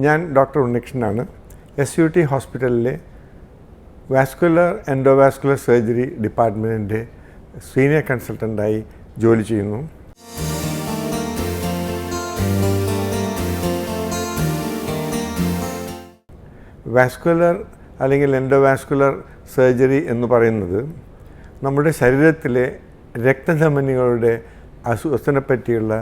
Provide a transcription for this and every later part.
ഞാൻ ഡോക്ടർ ഉണ്ണികൃഷ്ണനാണ്. S U T ഹോസ്പിറ്റലിലെ വാസ്കുലർ എൻഡോവാസ്കുലർ സർജറി ഡിപ്പാർട്ട്മെന്റിന്റെ സീനിയർ കൺസൾട്ടന്റായി ജോലി ചെയ്യുന്നു. വാസ്കുലർ അല്ലെങ്കിൽ എൻഡോവാസ്കുലർ സർജറി എന്ന് പറയുന്നത് നമ്മുടെ ശരീരത്തിലെ രക്തധമനികളുടെ അസുഖത്തിനെ പറ്റിയുള്ള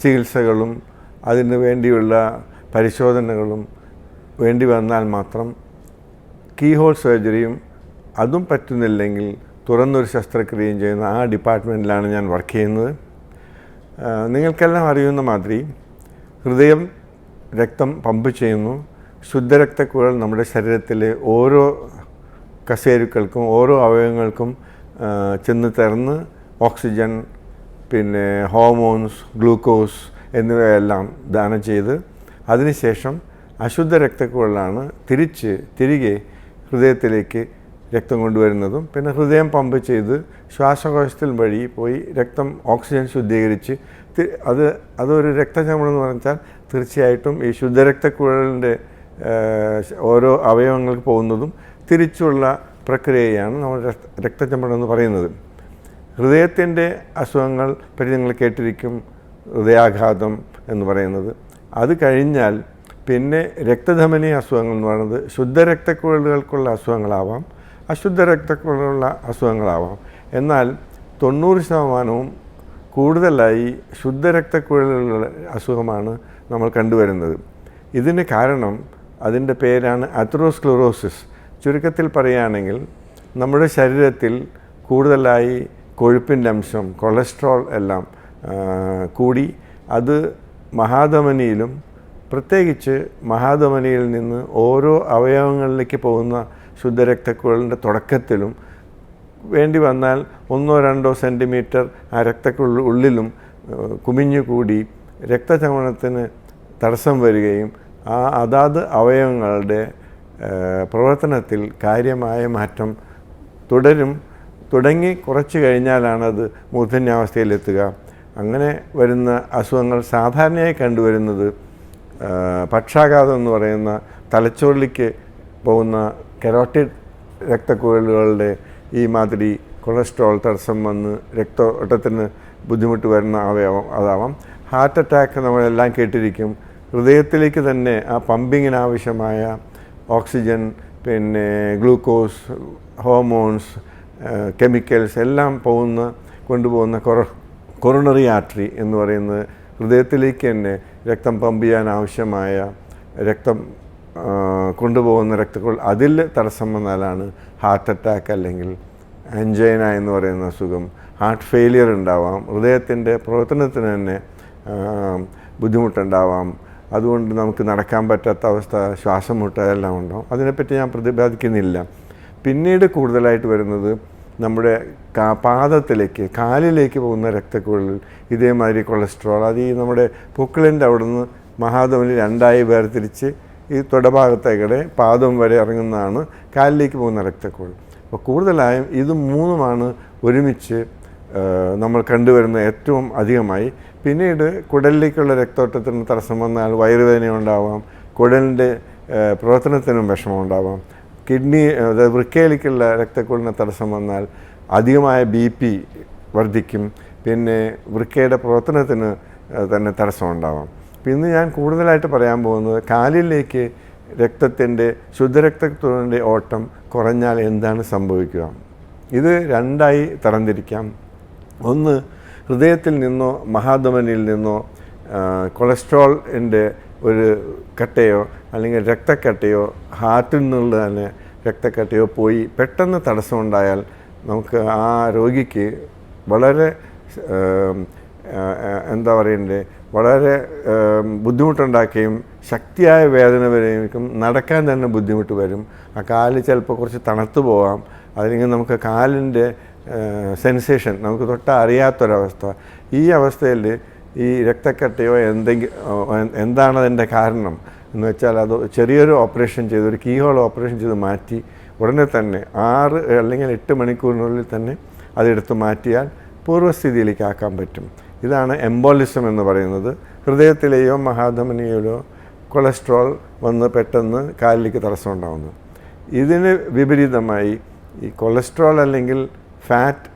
ചികിത്സകളും അതിന് വേണ്ടിയുള്ള പരിശോധനകളും വേണ്ടി വന്നാൽ മാത്രം കീഹോൾ സർജറിയും അതും പറ്റുന്നില്ലെങ്കിൽ തുറന്നൊരു ശസ്ത്രക്രിയയും ചെയ്യുന്ന ആ ഡിപ്പാർട്ട്മെന്റിലാണ് ഞാൻ വർക്ക് ചെയ്യുന്നത്. നിങ്ങൾക്കെല്ലാം അറിയുന്ന മാതിരി ഹൃദയം രക്തം പമ്പ് ചെയ്യുന്നു. ശുദ്ധരക്തക്കുഴൽ നമ്മുടെ ശരീരത്തിലെ ഓരോ കസേരുക്കൾക്കും ഓരോ അവയവങ്ങൾക്കും ചെന്ന് ചേർന്ന് ഓക്സിജൻ പിന്നെ ഹോർമോൺസ് ഗ്ലൂക്കോസ് എന്നിവയെല്ലാം ദാനം ചെയ്ത് അതിനുശേഷം അശുദ്ധ രക്തക്കുഴലാണ് തിരിച്ച് തിരികെ ഹൃദയത്തിലേക്ക് രക്തം കൊണ്ടുവരുന്നതും പിന്നെ ഹൃദയം പമ്പ് ചെയ്ത് ശ്വാസകോശത്തിൽ വഴി പോയി രക്തം ഓക്സിജൻ ശുദ്ധീകരിച്ച് അത് അതൊരു രക്തചമണം എന്ന് പറഞ്ഞാൽ തീർച്ചയായിട്ടും ഈ ശുദ്ധരക്തക്കുഴലിന്റെ ഓരോ അവയവങ്ങൾക്ക് പോകുന്നതും തിരിച്ചുള്ള പ്രക്രിയയാണ് നമ്മൾ രക്ത- രക്തചമണം എന്ന് പറയുന്നത്. ഹൃദയത്തിന്റെ അസുഖങ്ങൾ പറ്റി നിങ്ങൾ കേട്ടിരിക്കും. ഹൃദയാഘാതം എന്ന് പറയുന്നത്. അത് കഴിഞ്ഞാൽ പിന്നെ രക്തധമനി അസുഖങ്ങൾ എന്ന് പറയുന്നത് ശുദ്ധരക്തക്കുഴലുകൾക്കുള്ള അസുഖങ്ങളാവാം അശുദ്ധ രക്തക്കുഴലുള്ള അസുഖങ്ങളാവാം. എന്നാൽ തൊണ്ണൂറ് ശതമാനവും കൂടുതലായി ശുദ്ധരക്തക്കുഴലുള്ള അസുഖമാണ് നമ്മൾ കണ്ടുവരുന്നത്. ഇതിന് കാരണം അതിന്റെ പേരാണ് അത്രോസ്ക്ലറോസിസ്. ചുരുക്കത്തിൽ പറയുകയാണെങ്കിൽ നമ്മുടെ ശരീരത്തിൽ കൂടുതലായി കൊഴുപ്പിന്റെ അംശം കൊളസ്ട്രോൾ എല്ലാം കൂടി അത് മഹാധമനിയിലും പ്രത്യേകിച്ച് മഹാധമനിയിൽ നിന്ന് ഓരോ അവയവങ്ങളിലേക്ക് പോകുന്ന ശുദ്ധരക്തക്കുഴലിന്റെ തുടക്കത്തിലും വേണ്ടി വന്നാൽ ഒന്നോ രണ്ടോ സെന്റിമീറ്റർ ആ രക്തക്കുഴൽ ഉള്ളിലും കുമിഞ്ഞുകൂടി രക്തചമനത്തിന് തടസ്സം വരികയും ആ അതാത് അവയവങ്ങളുടെ പ്രവർത്തനത്തിൽ കാര്യമായ മാറ്റം തുടരും. തുടങ്ങി കുറച്ച് കഴിഞ്ഞാലാണത് മൂർധന്യാവസ്ഥയിലെത്തുക. അങ്ങനെ വരുന്ന അസുഖങ്ങൾ സാധാരണയായി കണ്ടുവരുന്നത് പക്ഷാഘാതം എന്ന് പറയുന്ന തലച്ചോറിലേക്ക് പോകുന്ന കെറോട്ടിഡ് രക്തക്കുഴലുകളുടെ ഈ മാതിരി കൊളസ്ട്രോൾ തടസ്സം വന്ന് രക്തോട്ടത്തിന് ബുദ്ധിമുട്ട് വരുന്ന അവയവം അതാവാം. ഹാർട്ട് അറ്റാക്ക് നമ്മളെല്ലാം കേട്ടിരിക്കും. ഹൃദയത്തിലേക്ക് തന്നെ ആ പമ്പിങ്ങിന് ആവശ്യമായ ഓക്സിജൻ പിന്നെ ഗ്ലൂക്കോസ് ഹോർമോൺസ് കെമിക്കൽസ് എല്ലാം പോകുന്ന കൊണ്ടുപോകുന്ന കൊറ കൊറോണറി ആർട്ടറി എന്ന് പറയുന്നത് ഹൃദയത്തിലേക്ക് തന്നെ രക്തം പമ്പ് ചെയ്യാൻ ആവശ്യമായ രക്തം കൊണ്ടുപോകുന്ന രക്തക്കുഴൽ അതിൽ തടസ്സം വന്നാലാണ് ഹാർട്ട് അറ്റാക്ക് അല്ലെങ്കിൽ ആൻജൈന എന്ന് പറയുന്ന അസുഖം. ഹാർട്ട് ഫെയിലിയർ ഉണ്ടാവാം. ഹൃദയത്തിന്റെ പ്രവർത്തനത്തിന് തന്നെ ബുദ്ധിമുട്ടുണ്ടാവാം. അതുകൊണ്ട് നമുക്ക് നടക്കാൻ പറ്റാത്ത അവസ്ഥ ശ്വാസം മുട്ട എല്ലാം ഉണ്ടാവും. അതിനെപ്പറ്റി ഞാൻ പ്രതിപാദിക്കുന്നില്ല. പിന്നീട് കൂടുതലായിട്ട് വരുന്നത് നമ്മുടെ പാദത്തിലേക്ക് കാലിലേക്ക് പോകുന്ന രക്തക്കുഴലിൽ ഇതേമാതിരി കൊളസ്ട്രോൾ അത് ഈ നമ്മുടെ പൊക്കിളിന്റെ അവിടുന്ന് മഹാധമനി രണ്ടായി വേർതിരിച്ച് ഈ തുടഭാഗത്തേക്കടെ പാദം വരെ ഇറങ്ങുന്നതാണ് കാലിലേക്ക് പോകുന്ന രക്തക്കുഴൽ. അപ്പോൾ കൂടുതലായും ഇത് മൂന്നുമാണ് ഒരുമിച്ച് നമ്മൾ കണ്ടുവരുന്ന ഏറ്റവും അധികമായി. പിന്നീട് കുടലിലേക്കുള്ള രക്തോട്ടത്തിന് തടസ്സം വന്നാൽ വയറുവേദന ഉണ്ടാവാം കുടലിന്റെ പ്രവർത്തനത്തിനും വിഷമം ഉണ്ടാവാം. കിഡ്നി അതായത് വൃക്കയിലേക്കുള്ള രക്തക്കുഴലിന് തടസ്സം വന്നാൽ അധികമായ ബി പി വർദ്ധിക്കും. പിന്നെ വൃക്കയുടെ പ്രവർത്തനത്തിന് തന്നെ തടസ്സം ഉണ്ടാവാം. പിന്നെ ഞാൻ കൂടുതലായിട്ട് പറയാൻ പോകുന്നത് കാലിലേക്ക് രക്തത്തിന്റെ ശുദ്ധരക്തത്തിന്റെ ഓട്ടം കുറഞ്ഞാൽ എന്താണ് സംഭവിക്കുക? ഇത് രണ്ടായി തരംതിരിക്കാം. ഒന്ന് ഹൃദയത്തിൽ നിന്നോ മഹാധമനിയിൽ നിന്നോ കൊളസ്ട്രോളിന്റെ ഒരു കട്ടയോ അല്ലെങ്കിൽ രക്തക്കട്ടയോ ഹാർട്ടിൽ നിന്നുള്ള തന്നെ രക്തക്കട്ടയോ പോയി പെട്ടെന്ന് തടസ്സമുണ്ടായാൽ നമുക്ക് ആ രോഗിക്ക് വളരെ എന്താ പറയണ്ടേ? വളരെ ബുദ്ധിമുട്ടുണ്ടാക്കുകയും ശക്തിയായ വേദന വരെയും നടക്കാൻ തന്നെ ബുദ്ധിമുട്ട് വരും. ആ കാൽ ചിലപ്പോൾ കുറച്ച് തണുത്തു പോകാം അല്ലെങ്കിൽ നമുക്ക് കാലിന്റെ സെൻസേഷൻ നമുക്ക് തൊട്ട് അറിയാത്തൊരവസ്ഥ ഈ അവസ്ഥയിൽ ഈ രക്തക്കട്ടയോ എന്തെങ്കിലും എന്താണ് അതിന്റെ കാരണം? എന്ന് വെച്ചാൽ അത് ചെറിയൊരു ഓപ്പറേഷൻ ചെയ്ത് ഒരു കീഹോൾ ഓപ്പറേഷൻ ചെയ്ത് മാറ്റി ഉടനെ തന്നെ ആറ് അല്ലെങ്കിൽ എട്ട് മണിക്കൂറിനുള്ളിൽ തന്നെ അതെടുത്ത് മാറ്റിയാൽ പൂർവസ്ഥിതിയിലേക്ക് ആക്കാൻ പറ്റും. ഇതാണ് എംബോളിസം എന്ന് പറയുന്നത്. ഹൃദയത്തിലെയോ മഹാധമനിയിലോ കൊളസ്ട്രോൾ വന്ന് പെട്ടെന്ന് കാലിലേക്ക് തടസ്സം ഉണ്ടാകുന്നു ഇതിന് വിപരീതമായി ഈ കൊളസ്ട്രോൾ അല്ലെങ്കിൽ ഫാറ്റ്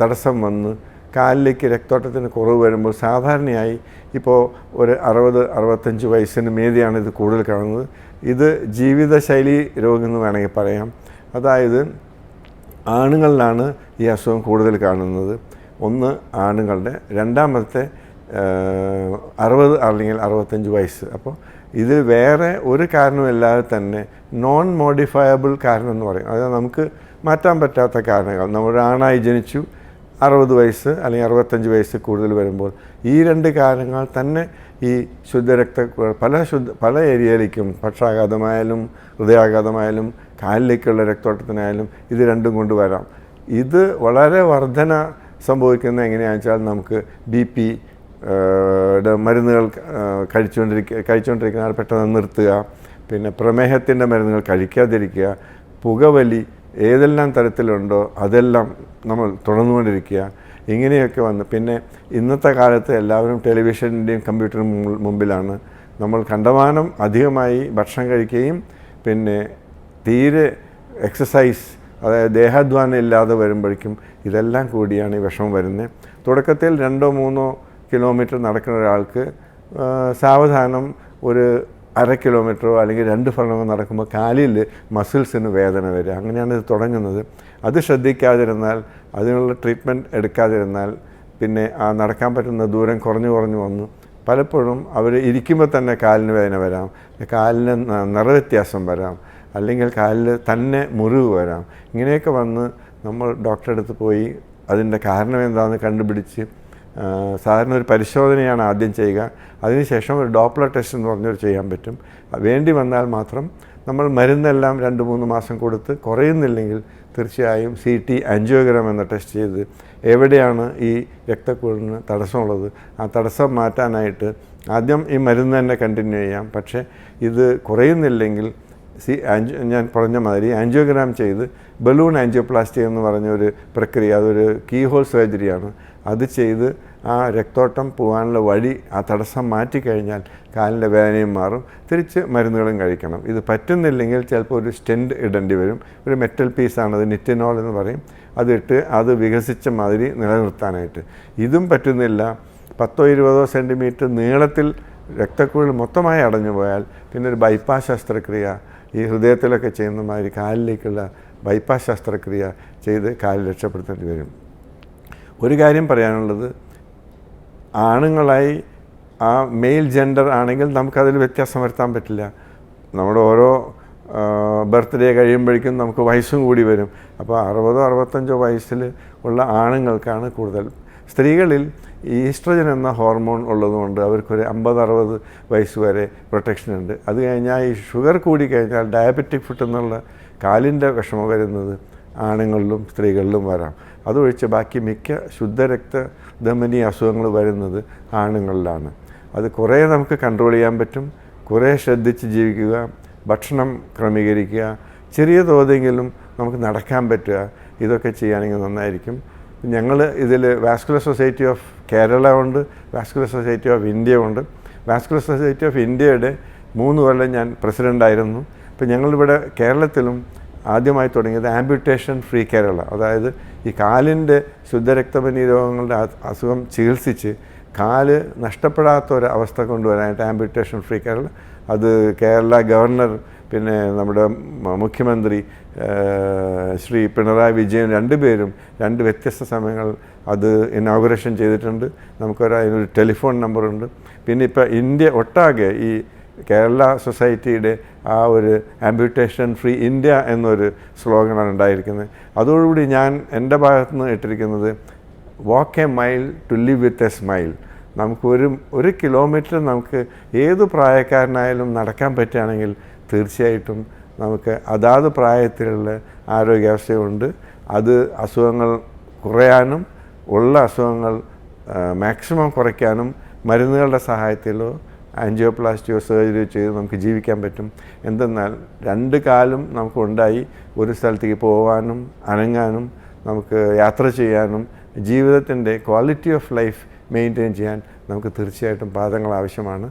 തടസ്സം വന്ന് കാലിലേക്ക് രക്തോട്ടത്തിന് കുറവ് വരുമ്പോൾ സാധാരണയായി ഇപ്പോൾ ഒരു അറുപത് അറുപത്തഞ്ച് വയസ്സിന് മീതിയാണ് ഇത് കൂടുതൽ കാണുന്നത്. ഇത് ജീവിതശൈലി രോഗം എന്ന് വേണമെങ്കിൽ പറയാം. അതായത് ആണുങ്ങളിലാണ് ഈ അസുഖം കൂടുതൽ കാണുന്നത്. ഒന്ന് ആണുങ്ങളുടെ രണ്ടാമത്തെ അറുപത് അല്ലെങ്കിൽ അറുപത്തഞ്ച് വയസ്സ്. അപ്പോൾ ഇത് വേറെ ഒരു കാരണമില്ലാതെ തന്നെ നോൺ മോഡിഫയബിൾ കാരണം എന്ന് പറയും. അതായത് നമുക്ക് മാറ്റാൻ പറ്റാത്ത കാരണങ്ങൾ. നമ്മൾ ആണായി ജനിച്ചു അറുപത് വയസ്സ് അല്ലെങ്കിൽ അറുപത്തഞ്ച് വയസ്സ് കൂടുതൽ വരുമ്പോൾ ഈ രണ്ട് കാരണങ്ങൾ തന്നെ ഈ ശുദ്ധരക്ത പല ശുദ്ധ പല ഏരിയയിലേക്കും പക്ഷാഘാതമായാലും ഹൃദയാഘാതമായാലും കാലിലേക്കുള്ള രക്തോട്ടത്തിനായാലും ഇത് രണ്ടും കൊണ്ടുവരാം. ഇത് വളരെ വർധന സംഭവിക്കുന്നത് എങ്ങനെയാണെന്ന് വെച്ചാൽ നമുക്ക് ബി പി മരുന്നുകൾ കഴിച്ചുകൊണ്ടിരിക്കുക കഴിച്ചുകൊണ്ടിരിക്കുന്ന ആൾ പെട്ടെന്ന് നിർത്തുക പിന്നെ പ്രമേഹത്തിന്റെ മരുന്നുകൾ കഴിക്കാതിരിക്കുക പുകവലി ഏതെല്ലാം തരത്തിലുണ്ടോ അതെല്ലാം നമ്മൾ തുടർന്നുകൊണ്ടിരിക്കുക. ഇങ്ങനെയൊക്കെ വന്ന് പിന്നെ ഇന്നത്തെ കാലത്ത് എല്ലാവരും ടെലിവിഷന്റെയും കമ്പ്യൂട്ടറിനും മുമ്പിലാണ്. നമ്മൾ കണ്ടമാനം അധികമായി ഭക്ഷണം കഴിക്കുകയും പിന്നെ തീരെ എക്സസൈസ് അതായത് ദേഹാധ്വാനം ഇല്ലാതെ വരുമ്പോഴേക്കും ഇതെല്ലാം കൂടിയാണ് ഈ വിഷമം വരുന്നത്. തുടക്കത്തിൽ രണ്ടോ മൂന്നോ കിലോമീറ്റർ നടക്കുന്ന ഒരാൾക്ക് സാവധാനം ഒരു അര കിലോമീറ്ററോ അല്ലെങ്കിൽ രണ്ട് ഫലമോ നടക്കുമ്പോൾ കാലിൽ മസിൽസിന് വേദന വരിക. അങ്ങനെയാണ് ഇത് തുടങ്ങുന്നത്. അത് ശ്രദ്ധിക്കാതിരുന്നാൽ അതിനുള്ള ട്രീറ്റ്മെന്റ് എടുക്കാതിരുന്നാൽ പിന്നെ ആ നടക്കാൻ പറ്റുന്ന ദൂരം കുറഞ്ഞു കുറഞ്ഞു വന്നു. പലപ്പോഴും അവർ ഇരിക്കുമ്പോൾ തന്നെ കാലിന് വേദന വരാം. കാലിന് നിറവ്യത്യാസം വരാം. അല്ലെങ്കിൽ കാലിൽ തന്നെ മുറിവ് വരാം. ഇങ്ങനെയൊക്കെ വന്ന് നമ്മൾ ഡോക്ടറെ അടുത്ത് പോയി അതിന്റെ കാരണം എന്താണെന്ന് കണ്ടുപിടിച്ച് സാധാരണ ഒരു പരിശോധനയാണ് ആദ്യം ചെയ്യുക. അതിനുശേഷം ഒരു ഡോപ്ലർ ടെസ്റ്റ് എന്ന് പറഞ്ഞൊരു ചെയ്യാൻ പറ്റും. വേണ്ടി വന്നാൽ മാത്രം നമ്മൾ മരുന്നെല്ലാം രണ്ട് മൂന്ന് മാസം കൊടുത്ത് കുറയുന്നില്ലെങ്കിൽ തീർച്ചയായും സി ടി ആൻജിയോഗ്രാം എന്ന ടെസ്റ്റ് ചെയ്ത് എവിടെയാണ് ഈ രക്തക്കുഴലിന് തടസ്സമുള്ളത് ആ തടസ്സം മാറ്റാനായിട്ട് ആദ്യം ഈ മരുന്ന് തന്നെ കണ്ടിന്യൂ ചെയ്യാം. പക്ഷേ ഇത് കുറയുന്നില്ലെങ്കിൽ സി ആൻജിയോ ഞാൻ പറഞ്ഞ മാതിരി ആൻജിയോഗ്രാം ചെയ്ത് ബലൂൺ ആൻജിയോപ്ലാസ്റ്റി എന്ന് പറഞ്ഞൊരു പ്രക്രിയ അതൊരു കീ ഹോൾ സർജറിയാണ്. അത് ചെയ്ത് ആ രക്തോട്ടം പോകാനുള്ള വഴി ആ തടസ്സം മാറ്റിക്കഴിഞ്ഞാൽ കാലിന്റെ വേദനയും മാറും. തിരിച്ച് മരുന്നുകളും കഴിക്കണം. ഇത് പറ്റുന്നില്ലെങ്കിൽ ചിലപ്പോൾ ഒരു സ്റ്റെൻഡ് ഇടേണ്ടി വരും. ഒരു മെറ്റൽ പീസാണ് അത് നിറ്റിനോൾ എന്ന് പറയും. അതിട്ട് അത് വികസിച്ച മാതിരി നിലനിർത്താനായിട്ട്. ഇതും പറ്റുന്നില്ല. പത്തോ ഇരുപതോ സെന്റിമീറ്റർ നീളത്തിൽ രക്തക്കുഴൽ മൊത്തമായി അടഞ്ഞു പോയാൽ പിന്നെ ഒരു ബൈപ്പാസ് ശസ്ത്രക്രിയ ഈ ഹൃദയത്തിലൊക്കെ ചെയ്യുന്ന മാതിരി കാലിലേക്കുള്ള ബൈപ്പാസ് ശസ്ത്രക്രിയ ചെയ്ത് കാലിൽ രക്ഷപ്പെടുത്തേണ്ടി വരും. ഒരു കാര്യം പറയാനുള്ളത് ആണുങ്ങളായി ആ മെയിൽ ജെൻഡർ ആണെങ്കിൽ നമുക്കതിൽ വ്യത്യാസം വരുത്താൻ പറ്റില്ല. നമ്മുടെ ഓരോ ബർത്ത്ഡേ കഴിയുമ്പോഴേക്കും നമുക്ക് വയസ്സും കൂടി വരും. അപ്പോൾ അറുപതോ അറുപത്തഞ്ചോ വയസ്സിൽ ഉള്ള ആണുങ്ങൾക്കാണ് കൂടുതൽ. സ്ത്രീകളിൽ ഈസ്ട്രജൻ എന്ന ഹോർമോൺ ഉള്ളതുകൊണ്ട് അവർക്കൊരു അമ്പത് അറുപത് വയസ്സ് വരെ പ്രൊട്ടക്ഷൻ ഉണ്ട്. അത് കഴിഞ്ഞാൽ ഈ ഷുഗർ കൂടി കഴിഞ്ഞാൽ ഡയബറ്റിക് ഫുഡ് എന്നുള്ള കാലിന്റെ വിഷമം വരുന്നത് ആണുങ്ങളിലും സ്ത്രീകളിലും വരാം. അതൊഴിച്ച് ബാക്കി മിക്ക ശുദ്ധരക്ത ധമനി അസുഖങ്ങൾ വരുന്നത് ആണുങ്ങളിലാണ്. അത് കുറേ നമുക്ക് കൺട്രോൾ ചെയ്യാൻ പറ്റും. കുറേ ശ്രദ്ധിച്ച് ജീവിക്കുക ഭക്ഷണം ക്രമീകരിക്കുക ചെറിയ തോതെങ്കിലും നമുക്ക് നടക്കാൻ പറ്റുക. ഇതൊക്കെ ചെയ്യുകയാണെങ്കിൽ നന്നായിരിക്കും. ഞങ്ങൾ ഇതിൽ വാസ്കുലർ സൊസൈറ്റി ഓഫ് കേരള ഉണ്ട് വാസ്കുലർ സൊസൈറ്റി ഓഫ് ഇന്ത്യ ഉണ്ട്. വാസ്കുലർ സൊസൈറ്റി ഓഫ് ഇന്ത്യയുടെ മൂന്ന് കൊല്ലം ഞാൻ പ്രസിഡന്റായിരുന്നു ഇപ്പം ഞങ്ങളിവിടെ കേരളത്തിലും ആദ്യമായി തുടങ്ങിയത് ആംബ്യൂട്ടേഷൻ ഫ്രീ കേരള. അതായത് ഈ കാലിന്റെ ശുദ്ധരക്തപനി രോഗങ്ങളുടെ അസുഖം ചികിത്സിച്ച് കാൽ നഷ്ടപ്പെടാത്ത ഒരു അവസ്ഥ കൊണ്ടുവരാനായിട്ട് ആംബ്യൂട്ടേഷൻ ഫ്രീ കേരള. അത് കേരള ഗവർണർ പിന്നെ നമ്മുടെ മുഖ്യമന്ത്രി ശ്രീ പിണറായി വിജയൻ രണ്ടുപേരും രണ്ട് വ്യത്യസ്ത സമയങ്ങൾ അത് ഇനോഗ്രേഷൻ ചെയ്തിട്ടുണ്ട്. നമുക്കൊരു അതിനൊരു ടെലിഫോൺ നമ്പറുണ്ട്. പിന്നെ ഇപ്പോൾ ഇന്ത്യ ഒട്ടാകെ ഈ കേരള സൊസൈറ്റിയുടെ ആ ഒരു ആംബ്യൂട്ടേഷൻ ഫ്രീ ഇന്ത്യ എന്നൊരു സ്ലോഗനാണ് ഉണ്ടായിരിക്കുന്നത്. അതോടുകൂടി ഞാൻ എന്റെ ഭാഗത്തു നിന്ന് ഇട്ടിരിക്കുന്നത് walk a mile to live with a smile നമുക്ക് ഒരു ഒരു കിലോമീറ്റർ നമുക്ക് ഏത് പ്രായക്കാരനായാലും നടക്കാൻ പറ്റുകയാണെങ്കിൽ തീർച്ചയായിട്ടും നമുക്ക് അതാത് പ്രായത്തിലുള്ള ആരോഗ്യാവസ്ഥയുണ്ട്. അത് അസുഖങ്ങൾ കുറയാനും ഉള്ള അസുഖങ്ങൾ മാക്സിമം കുറയ്ക്കാനും മരുന്നുകളുടെ സഹായത്തിലോ ആൻജിയോപ്ലാസ്റ്റിയോ സർജറി ചെയ്ത് നമുക്ക് ജീവിക്കാൻ പറ്റും. എന്തെന്നാൽ രണ്ട് കാലും നമുക്കുണ്ടായി. ഒരു സ്ഥലത്തേക്ക് പോകാനും അനങ്ങാനും നമുക്ക് യാത്ര ചെയ്യാനും ജീവിതത്തിന്റെ ക്വാളിറ്റി ഓഫ് ലൈഫ് മെയിന്റെയിൻ ചെയ്യാൻ നമുക്ക് തീർച്ചയായിട്ടും പാദങ്ങൾ ആവശ്യമാണ്.